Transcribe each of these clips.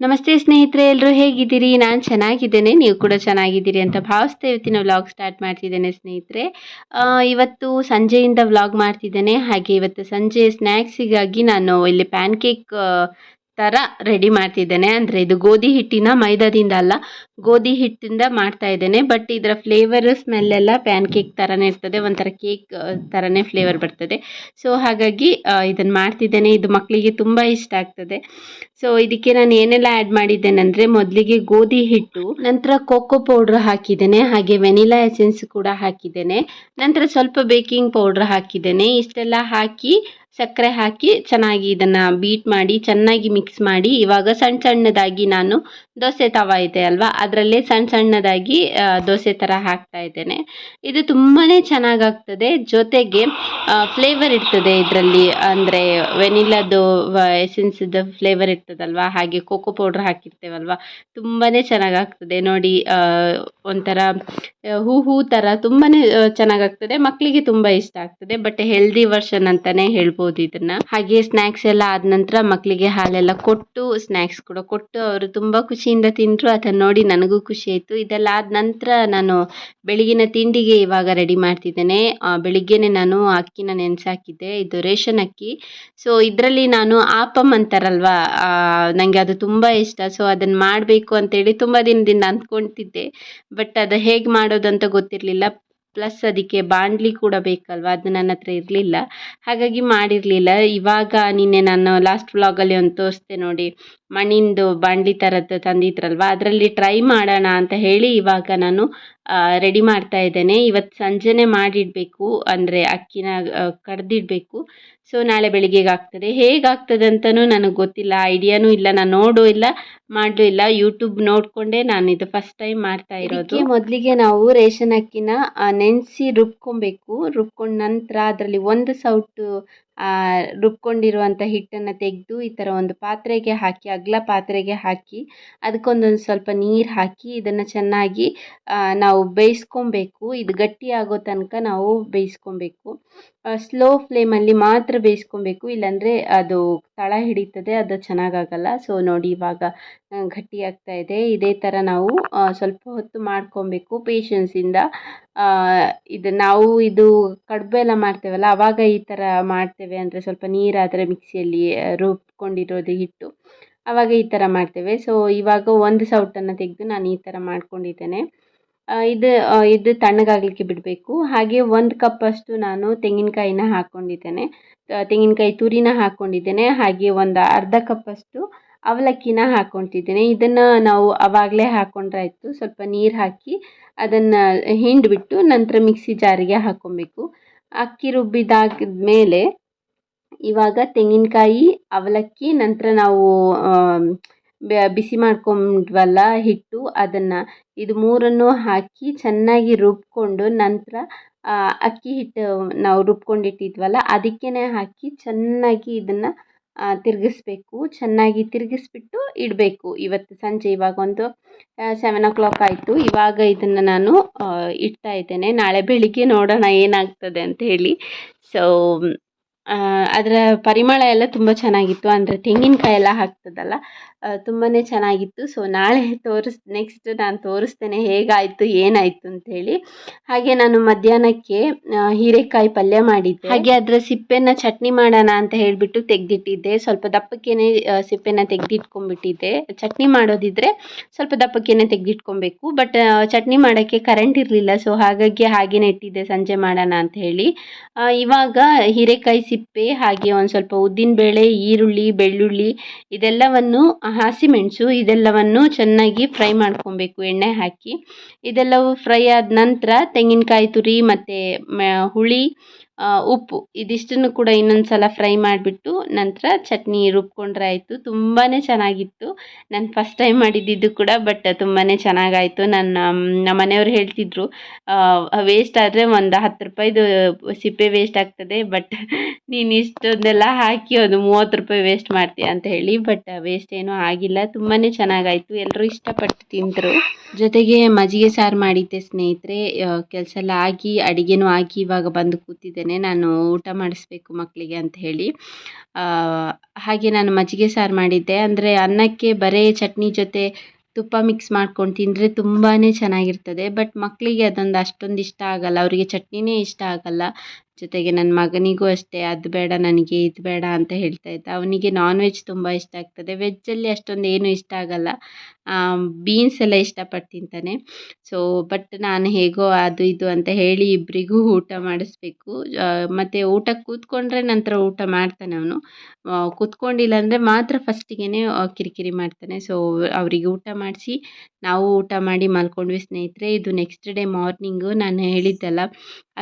ನಮಸ್ತೆ ಸ್ನೇಹಿತರೆ ಎಲ್ಲರೂ ಹೇಗಿದ್ದೀರಿ? ನಾನು ಚೆನ್ನಾಗಿದ್ದೇನೆ, ನೀವು ಕೂಡ ಚೆನ್ನಾಗಿದ್ದೀರಿ ಅಂತ ಭಾವಿಸ್ತಾ ಇವತ್ತಿನ ವ್ಲಾಗ್ ಸ್ಟಾರ್ಟ್ ಮಾಡ್ತಿದ್ದೇನೆ ಸ್ನೇಹಿತರೆ. ಇವತ್ತು ಸಂಜೆಯಿಂದ ವ್ಲಾಗ್ ಮಾಡ್ತಿದ್ದೇನೆ. ಹಾಗೆ ಇವತ್ತು ಸಂಜೆ ಸ್ನ್ಯಾಕ್ಸಿಗಾಗಿ ನಾನು ಇಲ್ಲಿ ಪ್ಯಾನ್ ಕೇಕ್ ಥರ ರೆಡಿ ಮಾಡ್ತಿದ್ದೇನೆ. ಅಂದರೆ ಇದು ಗೋಧಿ ಹಿಟ್ಟಿನ ಮೈದಾದಿಂದ ಅಲ್ಲ, ಗೋಧಿ ಹಿಟ್ಟಿಂದ ಮಾಡ್ತಾ ಇದ್ದೇನೆ. ಬಟ್ ಇದರ ಫ್ಲೇವರ್ ಸ್ಮೆಲ್ಲೆಲ್ಲ ಪ್ಯಾನ್ ಕೇಕ್ ಥರನೇ ಇರ್ತದೆ. ಒಂಥರ ಕೇಕ್ ಥರನೇ ಫ್ಲೇವರ್ ಬರ್ತದೆ. ಸೊ ಹಾಗಾಗಿ ಇದನ್ನು ಮಾಡ್ತಿದ್ದೇನೆ. ಇದು ಮಕ್ಕಳಿಗೆ ತುಂಬ ಇಷ್ಟ ಆಗ್ತದೆ. ಸೊ ಇದಕ್ಕೆ ನಾನು ಏನೆಲ್ಲ ಆ್ಯಡ್ ಮಾಡಿದ್ದೇನೆ ಅಂದರೆ ಮೊದಲಿಗೆ ಗೋಧಿ ಹಿಟ್ಟು, ನಂತರ ಕೋಕೋ ಪೌಡ್ರ್ ಹಾಕಿದ್ದೇನೆ. ಹಾಗೆ ವೆನಿಲಾ ಎಸೆನ್ಸ್ ಕೂಡ ಹಾಕಿದ್ದೇನೆ. ನಂತರ ಸ್ವಲ್ಪ ಬೇಕಿಂಗ್ ಪೌಡ್ರ್ ಹಾಕಿದ್ದೇನೆ. ಇಷ್ಟೆಲ್ಲ ಹಾಕಿ ಸಕ್ಕರೆ ಹಾಕಿ ಚೆನ್ನಾಗಿ ಇದನ್ನು ಬೀಟ್ ಮಾಡಿ, ಚೆನ್ನಾಗಿ ಮಿಕ್ಸ್ ಮಾಡಿ, ಇವಾಗ ಸಣ್ಣ ಸಣ್ಣದಾಗಿ ನಾನು ದೋಸೆ ತವ ಇದೆ ಅಲ್ವಾ? ಅದರಲ್ಲೇ ಸಣ್ಣ ಸಣ್ಣದಾಗಿ ದೋಸೆ ಥರ ಹಾಕ್ತಾ ಇದ್ದೇನೆ. ಇದು ತುಂಬಾ ಚೆನ್ನಾಗಾಗ್ತದೆ. ಜೊತೆಗೆ ಫ್ಲೇವರ್ ಇರ್ತದೆ ಇದರಲ್ಲಿ. ಅಂದರೆ ವೆನಿಲಾದು ಎಸೆನ್ಸ್ದು ಫ್ಲೇವರ್ ಇರ್ತದಲ್ವಾ? ಹಾಗೆ ಕೋಕೋ ಪೌಡ್ರ್ ಹಾಕಿರ್ತೇವಲ್ವಾ? ತುಂಬಾ ಚೆನ್ನಾಗಾಗ್ತದೆ. ನೋಡಿ ಒಂಥರ ಹೂ ಹೂ ಥರ ತುಂಬಾ ಚೆನ್ನಾಗಾಗ್ತದೆ. ಮಕ್ಕಳಿಗೆ ತುಂಬ ಇಷ್ಟ ಆಗ್ತದೆ. ಬಟ್ ಹೆಲ್ದಿ ವರ್ಷನ್ ಅಂತಲೇ ಹೇಳ್ಬೋದು. ಇದನ್ನು. ಹಾಗೆ ಸ್ನ್ಯಾಕ್ಸ್ ಎಲ್ಲ ಆದ ನಂತರ ಮಕ್ಕಳಿಗೆ ಹಾಲೆಲ್ಲ ಕೊಟ್ಟು ಸ್ನ್ಯಾಕ್ಸ್ ಕೂಡ ಕೊಟ್ಟು ಅವರು ತುಂಬ ಖುಷಿಯಿಂದ ತಿಂದರು. ಅದನ್ನ ನೋಡಿ ನನಗೂ ಖುಷಿ ಆಯಿತು. ಇದೆಲ್ಲ ಆದ ನಂತರ ನಾನು ಬೆಳಗಿನ ತಿಂಡಿಗೆ ಇವಾಗ ರೆಡಿ ಮಾಡ್ತಿದ್ದೇನೆ. ಬೆಳಿಗ್ಗೆನೆ ನಾನು ಅಕ್ಕಿನ ನೆನೆಸಾಕಿದ್ದೆ. ಇದು ರೇಷನ್ ಅಕ್ಕಿ. ಸೊ ಇದರಲ್ಲಿ ನಾನು ಆಪಮ್ ಅಂತಾರಲ್ವಾ? ನನಗೆ ಅದು ತುಂಬ ಇಷ್ಟ. ಸೊ ಅದನ್ನು ಮಾಡಬೇಕು ಅಂತೇಳಿ ತುಂಬ ದಿನದಿಂದ ಅಂದ್ಕೊಳ್ತಿದ್ದೆ ಬಟ್ ಅದು ಹೇಗೆ ಮಾಡೋದಂತ ಗೊತ್ತಿರಲಿಲ್ಲ. ಪ್ಲಸ್ ಅದಕ್ಕೆ ಬಾಂಡ್ಲಿ ಕೂಡ ಬೇಕಲ್ವಾ? ಅದು ನನ್ನ ಹತ್ರ ಇರಲಿಲ್ಲ. ಹಾಗಾಗಿ ಮಾಡಿರಲಿಲ್ಲ. ಇವಾಗ ನಿನ್ನೆ ನಾನು ಲಾಸ್ಟ್ ವ್ಲಾಗಲ್ಲಿ ಒಂದು ತೋರಿಸ್ದೆ ನೋಡಿ. ಮಣ್ಣಿಂದು ಬಾಣಲಿ ಥರದ್ದು ತಂದಿದ್ರಲ್ವ? ಅದರಲ್ಲಿ ಟ್ರೈ ಮಾಡೋಣ ಅಂತ ಹೇಳಿ ಇವಾಗ ನಾನು ರೆಡಿ ಮಾಡ್ತಾ ಇದ್ದೇನೆ. ಇವತ್ತು ಸಂಜೆನೆ ಮಾಡಿಡಬೇಕು, ಅಂದರೆ ಅಕ್ಕಿನ ಕಡ್ದಿಡಬೇಕು. ಸೊ ನಾಳೆ ಬೆಳಿಗ್ಗೆಗೆ ಆಗ್ತದೆ. ಹೇಗಾಗ್ತದೆ ಅಂತಲೂ ನನಗೆ ಗೊತ್ತಿಲ್ಲ. ಐಡಿಯಾನೂ ಇಲ್ಲ. ನಾನು ನೋಡೂ ಇಲ್ಲ, ಮಾಡಲೂ ಇಲ್ಲ. ಯೂಟ್ಯೂಬ್ ನೋಡಿಕೊಂಡೇ ನಾನು ಇದು ಫಸ್ಟ್ ಟೈಮ್ ಮಾಡ್ತಾ ಇರೋದು. ಮೊದಲಿಗೆ ನಾವು ರೇಷನ್ ಅಕ್ಕಿನ ನೆನೆಸಿ ರುಬ್ಕೊಬೇಕು. ರುಬ್ಕೊಂಡು ನಂತರ ಅದರಲ್ಲಿ ಒಂದು ಸೌಟು ರುಬ್ಕೊಂಡಿರುವಂಥ ಹಿಟ್ಟನ್ನು ತೆಗೆದು ಈ ಥರ ಒಂದು ಪಾತ್ರೆಗೆ ಹಾಕಿ, ಅಗಲ ಪಾತ್ರೆಗೆ ಹಾಕಿ, ಅದಕ್ಕೊಂದೊಂದು ಸ್ವಲ್ಪ ನೀರು ಹಾಕಿ ಇದನ್ನು ಚೆನ್ನಾಗಿ ನಾವು ಬೇಯಿಸ್ಕೊಬೇಕು. ಇದು ಗಟ್ಟಿ ಆಗೋ ತನಕ ನಾವು ಬೇಯಿಸ್ಕೊಬೇಕು. ಸ್ಲೋ ಫ್ಲೇಮಲ್ಲಿ ಮಾತ್ರ ಬೇಯಿಸ್ಕೊಬೇಕು, ಇಲ್ಲಾಂದರೆ ಅದು ತಳ ಹಿಡಿತದೆ, ಅದು ಚೆನ್ನಾಗಾಗಲ್ಲ. ಸೊ ನೋಡಿ, ಇವಾಗ ಗಟ್ಟಿ ಆಗ್ತಾ ಇದೆ. ಇದೇ ಥರ ನಾವು ಸ್ವಲ್ಪ ಹೊತ್ತು ಮಾಡ್ಕೊಬೇಕು ಪೇಷನ್ಸಿಂದ ಇದು. ನಾವು ಇದು ಕಡುಬು ಎಲ್ಲ ಮಾಡ್ತೇವಲ್ಲ, ಅವಾಗ ಈ ಥರ ಮಾಡ್ತೇವೆ ಅಂದರೆ ಸ್ವಲ್ಪ ನೀರಾದರೆ ಮಿಕ್ಸಿಯಲ್ಲಿ ರುಬ್ಕೊಂಡಿರೋದು ಹಿಟ್ಟು. ಅವಾಗ ಈ ಥರ ಮಾಡ್ತೇವೆ. ಸೊ ಇವಾಗ ಒಂದು ಸೌಟನ್ನು ತೆಗೆದು ನಾನು ಈ ಥರ ಮಾಡ್ಕೊಂಡಿದ್ದೇನೆ. ಇದು ಇದು ತಣ್ಣಗಾಗಲಿಕ್ಕೆ ಬಿಡಬೇಕು. ಹಾಗೆ ಒಂದು ಕಪ್ಪಷ್ಟು ನಾನು ತೆಂಗಿನಕಾಯಿನ ಹಾಕ್ಕೊಂಡಿದ್ದೇನೆ. ತೆಂಗಿನಕಾಯಿ ತುರಿನ ಹಾಕ್ಕೊಂಡಿದ್ದೇನೆ. ಹಾಗೆ ಒಂದು ಅರ್ಧ ಕಪ್ಪಷ್ಟು ಅವಲಕ್ಕಿನ ಹಾಕ್ಕೊತಿದ್ದೇನೆ ಇದನ್ನು ನಾವು ಅವಾಗಲೇ ಹಾಕ್ಕೊಂಡ್ರೆ ಆಯಿತು ಸ್ವಲ್ಪ ನೀರು ಹಾಕಿ ಅದನ್ನು ಹಿಂಡಿಬಿಟ್ಟು ನಂತರ ಮಿಕ್ಸಿ ಜಾರಿಗೆ ಹಾಕ್ಕೊಬೇಕು. ಅಕ್ಕಿ ರುಬ್ಬಿದಾದ್ಮೇಲೆ ಇವಾಗ ತೆಂಗಿನಕಾಯಿ, ಅವಲಕ್ಕಿ, ನಂತರ ನಾವು ಬಿಸಿ ಮಾಡ್ಕೊಂಡ್ವಲ್ಲ ಹಿಟ್ಟು ಅದನ್ನು. ಇದು ಮೂರನ್ನು ಹಾಕಿ ಚೆನ್ನಾಗಿ ರುಬ್ಕೊಂಡು ನಂತರ ಅಕ್ಕಿ ಹಿಟ್ಟು ನಾವು ರುಬ್ಕೊಂಡಿಟ್ಟಿದ್ವಲ್ಲ ಅದಕ್ಕೇ ಹಾಕಿ ಚೆನ್ನಾಗಿ ಇದನ್ನು ತಿರುಗಿಸ್ಬೇಕು. ಚೆನ್ನಾಗಿ ತಿರುಗಿಸ್ಬಿಟ್ಟು ಇಡಬೇಕು. ಇವತ್ತು ಸಂಜೆ ಇವಾಗ ಒಂದು ಸೆವೆನ್ ಓ ಕ್ಲಾಕ್ ಆಯಿತು. ಇವಾಗ ಇದನ್ನು ನಾನು ಇಡ್ತಾ ಇದ್ದೇನೆ. ನಾಳೆ ಬೆಳಿಗ್ಗೆ ನೋಡೋಣ ಏನಾಗ್ತದೆ ಅಂತ ಹೇಳಿ. ಸೊ ಅದರ ಪರಿಮಳ ಎಲ್ಲ ತುಂಬ ಚೆನ್ನಾಗಿತ್ತು. ಅಂದರೆ ತೆಂಗಿನಕಾಯಿ ಎಲ್ಲ ಹಾಕ್ತದಲ್ಲ ತುಂಬಾ ಚೆನ್ನಾಗಿತ್ತು. ಸೊ ನಾಳೆ ತೋರಿಸ್ ನೆಕ್ಸ್ಟ್ ನಾನು ತೋರಿಸ್ತೇನೆ ಹೇಗಾಯಿತು, ಏನಾಯಿತು ಅಂಥೇಳಿ ಹಾಗೆ ನಾನು ಮಧ್ಯಾಹ್ನಕ್ಕೆ ಹೀರೆಕಾಯಿ ಪಲ್ಯ ಮಾಡಿದ್ದೆ. ಹಾಗೆ ಅದರ ಸಿಪ್ಪೆನ ಚಟ್ನಿ ಮಾಡೋಣ ಅಂತ ಹೇಳಿಬಿಟ್ಟು ತೆಗೆದಿಟ್ಟಿದ್ದೆ. ಸ್ವಲ್ಪ ದಪ್ಪಕ್ಕೇನೆ ಸಿಪ್ಪೆನ ತೆಗೆದಿಟ್ಕೊಂಡ್ಬಿಟ್ಟಿದ್ದೆ. ಚಟ್ನಿ ಮಾಡೋದಿದ್ರೆ ಸ್ವಲ್ಪ ದಪ್ಪಕ್ಕೇನೆ ತೆಗೆದಿಟ್ಕೊಬೇಕು. ಬಟ್ ಚಟ್ನಿ ಮಾಡೋಕ್ಕೆ ಕರೆಂಟ್ ಇರಲಿಲ್ಲ. ಸೊ ಹಾಗಾಗಿ ಹಾಗೇನೆ ಇಟ್ಟಿದ್ದೆ. ಸಂಜೆ ಮಾಡೋಣ ಅಂತ ಹೇಳಿ. ಇವಾಗ ಹೀರೆಕಾಯಿ ಸಿಪ್ಪೆ ಹಾಗೆ ಒಂದು ಸ್ವಲ್ಪ ಉದ್ದಿನಬೇಳೆ ಈರುಳ್ಳಿ, ಬೆಳ್ಳುಳ್ಳಿ ಇದೆಲ್ಲವನ್ನು ಹಸಿಮೆಣಸು ಇದೆಲ್ಲವನ್ನು ಚೆನ್ನಾಗಿ ಫ್ರೈ ಮಾಡ್ಕೊಬೇಕು, ಎಣ್ಣೆ ಹಾಕಿ. ಇದೆಲ್ಲವೂ ಫ್ರೈ ಆದ ನಂತರ ತೆಂಗಿನಕಾಯಿ ತುರಿ ಮತ್ತು ಹುಳಿ ಉಪ್ಪು. ಇದಿಷ್ಟನ್ನು ಕೂಡ ಇನ್ನೊಂದು ಸಲ ಫ್ರೈ ಮಾಡಿಬಿಟ್ಟು ನಂತರ ಚಟ್ನಿ ರುಬ್ಕೊಂಡ್ರೆ ಆಯಿತು. ತುಂಬಾ ಚೆನ್ನಾಗಿತ್ತು. ನಾನು ಫಸ್ಟ್ ಟೈಮ್ ಮಾಡಿದ್ದಿದ್ದು ಕೂಡ ಬಟ್ ತುಂಬಾ ಚೆನ್ನಾಗಾಯಿತು. ನನ್ನ ನಮ್ಮ ಮನೆಯವ್ರು ಹೇಳ್ತಿದ್ರು ವೇಸ್ಟ್ ಆದರೆ ಒಂದು ಹತ್ತು ರೂಪಾಯಿದು ಸಿಪ್ಪೆ ವೇಸ್ಟ್ ಆಗ್ತದೆ ಬಟ್ ನೀನು ಇಷ್ಟೊಂದೆಲ್ಲ ಹಾಕಿ ಅದು ಮೂವತ್ತು ರೂಪಾಯಿ ವೇಸ್ಟ್ ಮಾಡ್ತೀಯ ಅಂತ ಹೇಳಿ ಬಟ್ ವೇಸ್ಟ್ ಏನೂ ಆಗಿಲ್ಲ. ತುಂಬಾ ಚೆನ್ನಾಗಾಯಿತು. ಎಲ್ಲರೂ ಇಷ್ಟಪಟ್ಟು ತಿಂದರು. ಜೊತೆಗೆ ಮಜ್ಜಿಗೆ ಸಾರು ಮಾಡಿದ್ದೆ ಸ್ನೇಹಿತರೆ. ಕೆಲಸ ಎಲ್ಲ ಆಗಿ, ಅಡುಗೆನೂ ಆಗಿ ಇವಾಗ ಬಂದು ಕೂತಿದ್ದೇನೆ. ನಾನು ಊಟ ಮಾಡಿಸ್ಬೇಕು ಮಕ್ಕಳಿಗೆ ಅಂತ ಹೇಳಿ. ಹಾಗೆ ನಾನು ಮಜ್ಜಿಗೆ ಸಾರು ಮಾಡಿದ್ದೆ. ಅಂದರೆ ಅನ್ನಕ್ಕೆ ಬರೀ ಚಟ್ನಿ ಜೊತೆ ತುಪ್ಪ ಮಿಕ್ಸ್ ಮಾಡ್ಕೊಂಡು ತಿಂದರೆ ತುಂಬಾ ಚೆನ್ನಾಗಿರ್ತದೆ. ಬಟ್ ಮಕ್ಕಳಿಗೆ ಅದೊಂದು ಅಷ್ಟೊಂದು ಇಷ್ಟ ಆಗಲ್ಲ. ಅವರಿಗೆ ಚಟ್ನಿನೇ ಇಷ್ಟ ಆಗಲ್ಲ. ಜೊತೆಗೆ ನನ್ನ ಮಗನಿಗೂ ಅಷ್ಟೇ. ಅದು ಬೇಡ, ನನಗೆ ಇದು ಬೇಡ ಅಂತ ಹೇಳ್ತಾ ಇದ್ದ. ಅವನಿಗೆ ನಾನ್ ವೆಜ್ ತುಂಬ ಇಷ್ಟ ಆಗ್ತದೆ. ವೆಜ್ಜಲ್ಲಿ ಅಷ್ಟೊಂದು ಏನು ಇಷ್ಟ ಆಗಲ್ಲ. ಬೀನ್ಸ್ ಎಲ್ಲ ಇಷ್ಟಪಟ್ಟು ತಿಂತಾನೆ. ಸೊ ಬಟ್ ನಾನು ಹೇಗೋ ಅದು ಇದು ಅಂತ ಹೇಳಿ ಇಬ್ಬರಿಗೂ ಊಟ ಮಾಡಿಸ್ಬೇಕು. ಮತ್ತು ಊಟಕ್ಕೆ ಕೂತ್ಕೊಂಡ್ರೆ ನಂತರ ಊಟ ಮಾಡ್ತಾನೆ ಅವನು. ಕೂತ್ಕೊಂಡಿಲ್ಲ ಅಂದರೆ ಮಾತ್ರ ಫಸ್ಟಿಗೆ ಕಿರಿಕಿರಿ ಮಾಡ್ತಾನೆ. ಸೊ ಅವರಿಗೆ ಊಟ ಮಾಡಿಸಿ, ನಾವು ಊಟ ಮಾಡಿ ಮಲ್ಕೊಂಡ್ವಿ ಸ್ನೇಹಿತರೆ. ಇದು ನೆಕ್ಸ್ಟ್ ಡೇ ಮಾರ್ನಿಂಗು ನಾನು ಹೇಳಿದ್ದಲ್ಲ,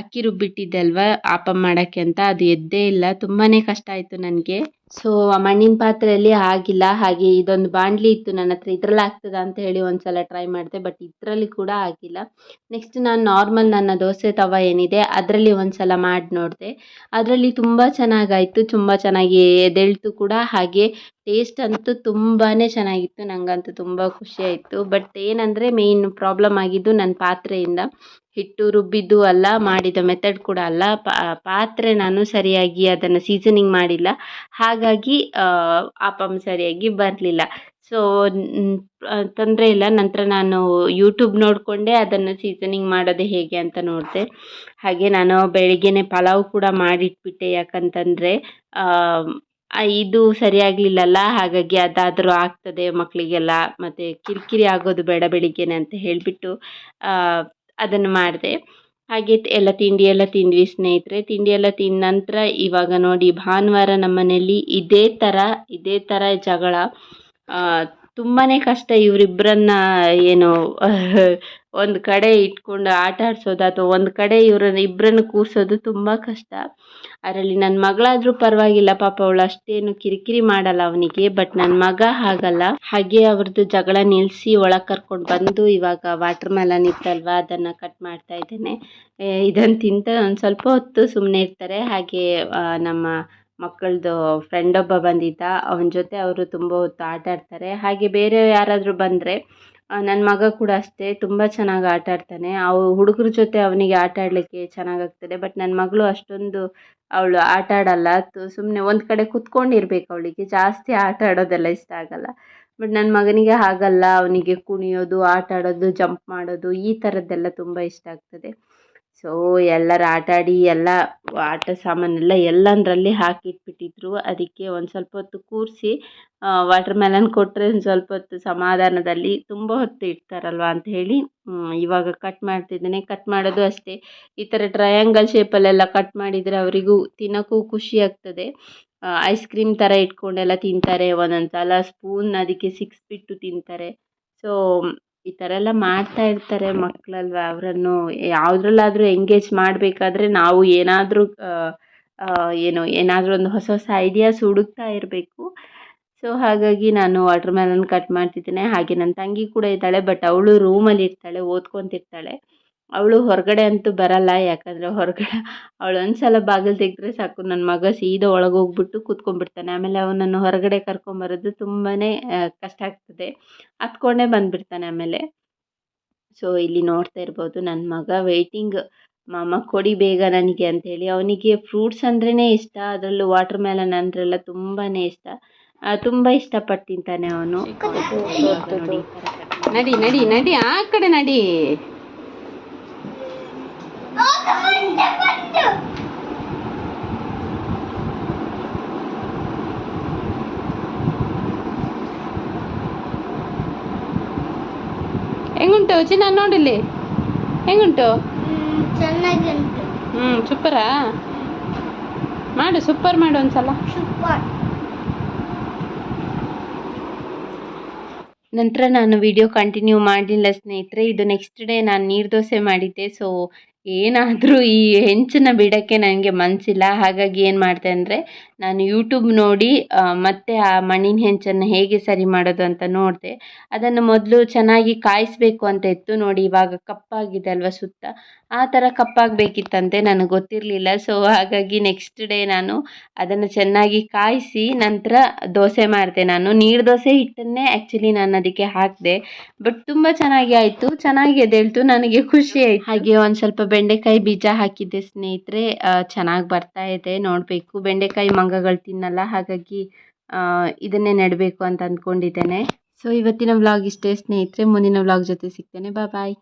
ಅಕ್ಕಿ ರುಬ್ಬಿಟ್ಟಿದ್ದೆ ಅಲ್ವಾ ಆಪಮ್ ಮಾಡೋಕ್ಕೆ ಅಂತ. ಅದು ಎದ್ದೇ ಇಲ್ಲ. ತುಂಬಾ ಕಷ್ಟ ಆಯಿತು ನನಗೆ. ಸೊ ಮಣ್ಣಿನ ಪಾತ್ರೆಯಲ್ಲಿ ಆಗಿಲ್ಲ, ಹಾಗೆ ಇದೊಂದು ಬಾಣಲಿ ಇತ್ತು ನನ್ನ ಹತ್ರ. ಇದ್ರಲ್ಲಿ ಆಗ್ತದಾ ಅಂತ ಹೇಳಿ ಒಂದ್ಸಲ ಟ್ರೈ ಮಾಡಿದೆ ಬಟ್ ಇದರಲ್ಲಿ ಕೂಡ ಆಗಿಲ್ಲ. ನೆಕ್ಸ್ಟ್ ನಾನು ನಾರ್ಮಲ್ ನನ್ನ ದೋಸೆ ತವ ಏನಿದೆ, ಅದರಲ್ಲಿ ಒಂದ್ಸಲ ಮಾಡಿ ನೋಡಿದೆ ಅದರಲ್ಲಿ ತುಂಬ ಚೆನ್ನಾಗಾಯಿತು, ತುಂಬ ಚೆನ್ನಾಗಿ ಎದೆಳ್ತು ಕೂಡ. ಹಾಗೆ ಟೇಸ್ಟ್ ಅಂತೂ ತುಂಬಾ ಚೆನ್ನಾಗಿತ್ತು ನನಗಂತೂ ತುಂಬ ಖುಷಿ ಆಯಿತು. ಬಟ್ ಏನಂದರೆ ಮೇಯ್ನ್ ಪ್ರಾಬ್ಲಮ್ ಆಗಿದ್ದು ನನ್ನ ಪಾತ್ರೆಯಿಂದ. ಹಿಟ್ಟು ರುಬ್ಬಿದ್ದು ಅಲ್ಲ, ಮಾಡಿದ ಮೆಥಡ್ ಕೂಡ ಅಲ್ಲ. ಪಾತ್ರೆ ನಾನು ಸರಿಯಾಗಿ ಅದನ್ನು ಸೀಸನಿಂಗ್ ಮಾಡಿಲ್ಲ. ಹಾಗಾಗಿ ಆಪಮ್ ಸರಿಯಾಗಿ ಬರಲಿಲ್ಲ. ಸೊ ತೊಂದರೆ ಇಲ್ಲ. ನಂತರ ನಾನು ಯೂಟ್ಯೂಬ್ ನೋಡಿಕೊಂಡೆ ಅದನ್ನು ಸೀಸನಿಂಗ್ ಮಾಡೋದು ಹೇಗೆ ಅಂತ ನೋಡಿದೆ. ಹಾಗೆ ನಾನು ಬೆಳಿಗ್ಗೆನೇ ಪಲಾವ್ ಕೂಡ ಮಾಡಿಟ್ಬಿಟ್ಟೆ ಯಾಕಂತಂದರೆ ಇದು ಸರಿಯಾಗಲಿಲ್ಲಲ್ಲ, ಹಾಗಾಗಿ ಅದಾದರೂ ಆಗ್ತದೆ ಮಕ್ಕಳಿಗೆಲ್ಲ ಮತ್ತು ಕಿರಿಕಿರಿ ಆಗೋದು ಬೇಡ ಬೆಳಿಗ್ಗೆನೆ ಅಂತ ಹೇಳಿಬಿಟ್ಟು ಅದನ್ನು ಮಾಡಿದೆ. ಹಾಗೆ ಎಲ್ಲ ತಿಂಡಿ ಎಲ್ಲ ತಿಂದ್ವಿ ಸ್ನೇಹಿತರೆ. ತಿಂಡಿ ಎಲ್ಲ ತಿಂದ ನಂತರ ಇವಾಗ ನೋಡಿ ಭಾನುವಾರ ನಮ್ಮ ಮನೆಯಲ್ಲಿ ಇದೇ ಥರ ಇದೇ ಥರ ಜಗಳ ತುಂಬಾ ಕಷ್ಟ ಇವರಿಬ್ಬರನ್ನ ಏನು, ಒಂದು ಕಡೆ ಇಟ್ಕೊಂಡು ಆಟ ಆಡಿಸೋದು ಅಥವಾ ಒಂದು ಕಡೆ ಇವ್ರನ್ನ ಇಬ್ಬರನ್ನು ಕೂರಿಸೋದು ತುಂಬ ಕಷ್ಟ. ಅದರಲ್ಲಿ ನನ್ನ ಮಗಳಾದರೂ ಪರವಾಗಿಲ್ಲ, ಪಾಪ ಅವಳು ಅಷ್ಟೇನು ಕಿರಿಕಿರಿ ಮಾಡಲ್ಲ ಅವನಿಗೆ, ಬಟ್ ನನ್ನ ಮಗ ಹಾಗಲ್ಲ. ಹಾಗೆ ಅವ್ರದ್ದು ಜಗಳ ನಿಲ್ಲಿಸಿ ಒಳಗೆ ಕರ್ಕೊಂಡು ಬಂದು ಇವಾಗ ವಾಟರ್ ಮೆಲನ್ ಇತ್ತಲ್ವ, ಅದನ್ನು ಕಟ್ ಮಾಡ್ತಾ ಇದ್ದೇನೆ. ಇದನ್ನು ತಿಂತ ಒಂದು ಸ್ವಲ್ಪ ಹೊತ್ತು ಸುಮ್ಮನೆ ಇರ್ತಾರೆ. ಹಾಗೆ ನಮ್ಮ ಮಕ್ಕಳದು ಫ್ರೆಂಡ್ ಒಬ್ಬ ಬಂದಿದ್ದ, ಅವನ ಜೊತೆ ಅವರು ತುಂಬ ಹೊತ್ತು ಆಟ ಆಡ್ತಾರೆ. ಹಾಗೆ ಬೇರೆ ಯಾರಾದರೂ ಬಂದರೆ ನನ್ನ ಮಗ ಕೂಡ ಅಷ್ಟೇ ತುಂಬ ಚೆನ್ನಾಗಿ ಆಟ ಆಡ್ತಾನೆ. ಅವು ಹುಡುಗ್ರ ಜೊತೆ ಅವನಿಗೆ ಆಟ ಆಡಲಿಕ್ಕೆ ಚೆನ್ನಾಗಾಗ್ತದೆ ಬಟ್ ನನ್ನ ಮಗಳು ಅಷ್ಟೊಂದು ಅವಳು ಆಟ ಆಡಲ್ಲ. ಸುಮ್ಮನೆ ಒಂದು ಕಡೆ ಕುತ್ಕೊಂಡಿರ್ಬೇಕು ಅವಳಿಗೆ, ಜಾಸ್ತಿ ಆಟ ಆಡೋದೆಲ್ಲ ಇಷ್ಟ ಆಗಲ್ಲ. ಬಟ್ ನನ್ನ ಮಗನಿಗೆ ಹಾಗಲ್ಲ, ಅವನಿಗೆ ಕುಣಿಯೋದು, ಆಟ ಆಡೋದು, ಜಂಪ್ ಮಾಡೋದು, ಈ ಥರದ್ದೆಲ್ಲ ತುಂಬ ಇಷ್ಟ ಆಗ್ತದೆ. ಸೊ ಎಲ್ಲರೂ ಆಟ ಆಡಿ, ಎಲ್ಲ ಆಟ ಸಾಮಾನೆಲ್ಲ ಎಲ್ಲಂದರಲ್ಲಿ ಹಾಕಿಟ್ಬಿಟ್ಟಿದ್ರು. ಅದಕ್ಕೆ ಒಂದು ಸ್ವಲ್ಪ ಹೊತ್ತು ಕೂರಿಸಿ ವಾಟರ್ ಮೆಲನ್ ಕೊಟ್ಟರೆ ಒಂದು ಸ್ವಲ್ಪ ಹೊತ್ತು ಸಮಾಧಾನದಲ್ಲಿ ತುಂಬ ಹೊತ್ತು ಇಡ್ತಾರಲ್ವ ಅಂತ ಹೇಳಿ ಇವಾಗ ಕಟ್ ಮಾಡ್ತಿದ್ದೇನೆ. ಕಟ್ ಮಾಡೋದು ಅಷ್ಟೇ. ಈ ಥರ ಟ್ರಯಾಂಗಲ್ ಶೇಪಲ್ಲೆಲ್ಲ ಕಟ್ ಮಾಡಿದರೆ ಅವರಿಗೂ ತಿನ್ನೋಕ್ಕೂ ಖುಷಿ ಆಗ್ತದೆ. ಐಸ್ ಕ್ರೀಮ್ ಥರ ಇಟ್ಕೊಂಡೆಲ್ಲ ತಿಂತಾರೆ. ಒಂದೊಂದು ಸಲ ಸ್ಪೂನ್ ಅದಕ್ಕೆ ಸಿಕ್ಸ್ ಬಿಟ್ಟು ತಿಂತಾರೆ. ಸೊ ಈ ಥರ ಎಲ್ಲ ಮಾಡ್ತಾ ಇರ್ತಾರೆ ಮಕ್ಕಳಲ್ವ ಅವರನ್ನು? ಯಾವುದ್ರಲ್ಲಾದರೂ ಎಂಗೇಜ್ ಮಾಡಬೇಕಾದ್ರೆ ನಾವು ಏನಾದರೂ ಏನು, ಏನಾದರೂ ಒಂದು ಹೊಸ ಹೊಸ ಐಡಿಯಾಸ್ ಹುಡುಕ್ತಾ ಇರಬೇಕು. ಸೊ ಹಾಗಾಗಿ ನಾನು ವಾಟರ್ ಮೆಲನ್ ಕಟ್ ಮಾಡ್ತಿದ್ದೇನೆ. ಹಾಗೆ ನನ್ನ ತಂಗಿ ಕೂಡ ಇದ್ದಾಳೆ ಬಟ್ ಅವಳು ರೂಮಲ್ಲಿ ಇರ್ತಾಳೆ, ಓದ್ಕೊತಿರ್ತಾಳೆ. ಅವಳು ಹೊರಗಡೆ ಅಂತೂ ಬರಲ್ಲ, ಯಾಕಂದರೆ ಹೊರಗಡೆ ಅವಳು ಒಂದು ಸಲ ಬಾಗಿಲು ತೆಗೆದ್ರೆ ಸಾಕು. ನನ್ನ ಮಗ ಸೀದಾ ಒಳಗೆ ಹೋಗ್ಬಿಟ್ಟು ಕೂತ್ಕೊಂಡ್ಬಿಡ್ತಾನೆ. ಆಮೇಲೆ ಅವನನ್ನು ಹೊರಗಡೆ ಕರ್ಕೊಂಬರೋದು ತುಂಬಾ ಕಷ್ಟ ಆಗ್ತದೆ. ಹತ್ಕೊಂಡೇ ಬಂದುಬಿಡ್ತಾನೆ ಆಮೇಲೆ. ಸೊ ಇಲ್ಲಿ ನೋಡ್ತಾ ಇರ್ಬೋದು ನನ್ನ ಮಗ ವೆಯ್ಟಿಂಗ್ ಮಾಮ, ಕೊಡಿ ಬೇಗ ನನಗೆ ಅಂತೇಳಿ ಅವನಿಗೆ ಫ್ರೂಟ್ಸ್ ಅಂದ್ರೇ ಇಷ್ಟ, ಅದರಲ್ಲೂ ವಾಟರ್ ಮೆಲನ್ ಅಂದ್ರೆಲ್ಲ ತುಂಬಾ ಇಷ್ಟ. ತುಂಬ ಇಷ್ಟಪಟ್ಟು ತಿಂತಾನೆ ಅವನು. ನಡಿ ನಡಿ ನಡಿ, ಆ ಕಡೆ ನಡಿ. ಹೆಂಗುಂಟು ಚಿನ್ನ ನೋಡಿಲ್ಲಿ? ಹೆಂಗುಂಟು? ಚೆನ್ನಾಗಿ ಉಂಟು ಹ್ಞೂ ಸೂಪರಾ? ಮಾಡು ಸೂಪರ್ ಮಾಡು ಒಂದ್ಸಲ. ಸೂಪರ್. ನಂತರ ನಾನು ವಿಡಿಯೋ ಕಂಟಿನ್ಯೂ ಮಾಡಲಿಲ್ಲ ಸ್ನೇಹಿತರೆ ಇದು ನೆಕ್ಸ್ಟ್ ಡೇ ನಾನು ನೀರು ದೋಸೆ ಮಾಡಿದ್ದೆ ಸೊ ಏನಾದರೂ ಈ ಹೆಂಚನ್ನು ಬಿಡೋಕ್ಕೆ ನನಗೆ ಮನಸ್ಸಿಲ್ಲ ಹಾಗಾಗಿ ಏನು ಮಾಡಿದೆ ಅಂದರೆ ನಾನು ಯೂಟ್ಯೂಬ್ ನೋಡಿ ಮತ್ತೆ ಆ ಮಣ್ಣಿನ ಹೆಂಚನ್ನು ಹೇಗೆ ಸರಿ ಮಾಡೋದು ಅಂತ ನೋಡಿದೆ. ಅದನ್ನು ಮೊದಲು ಚೆನ್ನಾಗಿ ಕಾಯಿಸಬೇಕು ಅಂತ ಇತ್ತು ನೋಡಿ. ಇವಾಗ ಕಪ್ಪಾಗಿದೆ ಅಲ್ವಾ ಸುತ್ತ. ಆ ಥರ ಕಪ್ಪಾಗಬೇಕಿತ್ತಂತೆ ನನಗೆ ಗೊತ್ತಿರಲಿಲ್ಲ. ಸೊ ಹಾಗಾಗಿ ನೆಕ್ಸ್ಟ್ ಡೇ ನಾನು ಅದನ್ನು ಚೆನ್ನಾಗಿ ಕಾಯಿಸಿ ನಂತರ ದೋಸೆ ಮಾಡಿದೆ ನಾನು. ನೀರು ದೋಸೆ ಹಿಟ್ಟನ್ನೇ ಆ್ಯಕ್ಚುಲಿ ನಾನು ಅದಕ್ಕೆ ಹಾಕಿದೆ. ಬಟ್ ತುಂಬ ಚೆನ್ನಾಗಿ ಆಯಿತು. ಚೆನ್ನಾಗಿ ಎದ್ದೇಳ್ತು. ನನಗೆ ಖುಷಿ ಆಯಿತು. ಹಾಗೆ ಒಂದು ಸ್ವಲ್ಪ ಬೆಂಡೆಕಾಯಿ ಬೀಜ ಹಾಕಿದ್ದೆ ಸ್ನೇಹಿತರೆ. ಚೆನ್ನಾಗಿ ಬರ್ತಾ ಇದೆ. ನೋಡಬೇಕು. ಬೆಂಡೆಕಾಯಿ ಮಂಗಗಳು ತಿನ್ನಲ್ಲ. ಹಾಗಾಗಿ ಇದನ್ನೇ ನೆಡಬೇಕು ಅಂತ ಅಂದ್ಕೊಂಡಿದ್ದೇನೆ. ಸೊ ಇವತ್ತಿನ ವ್ಲಾಗ್ ಇಷ್ಟೇ ಸ್ನೇಹಿತರೆ. ಮುಂದಿನ ವ್ಲಾಗ್ ಜೊತೆ ಸಿಗ್ತೇನೆ. ಬಾಯ್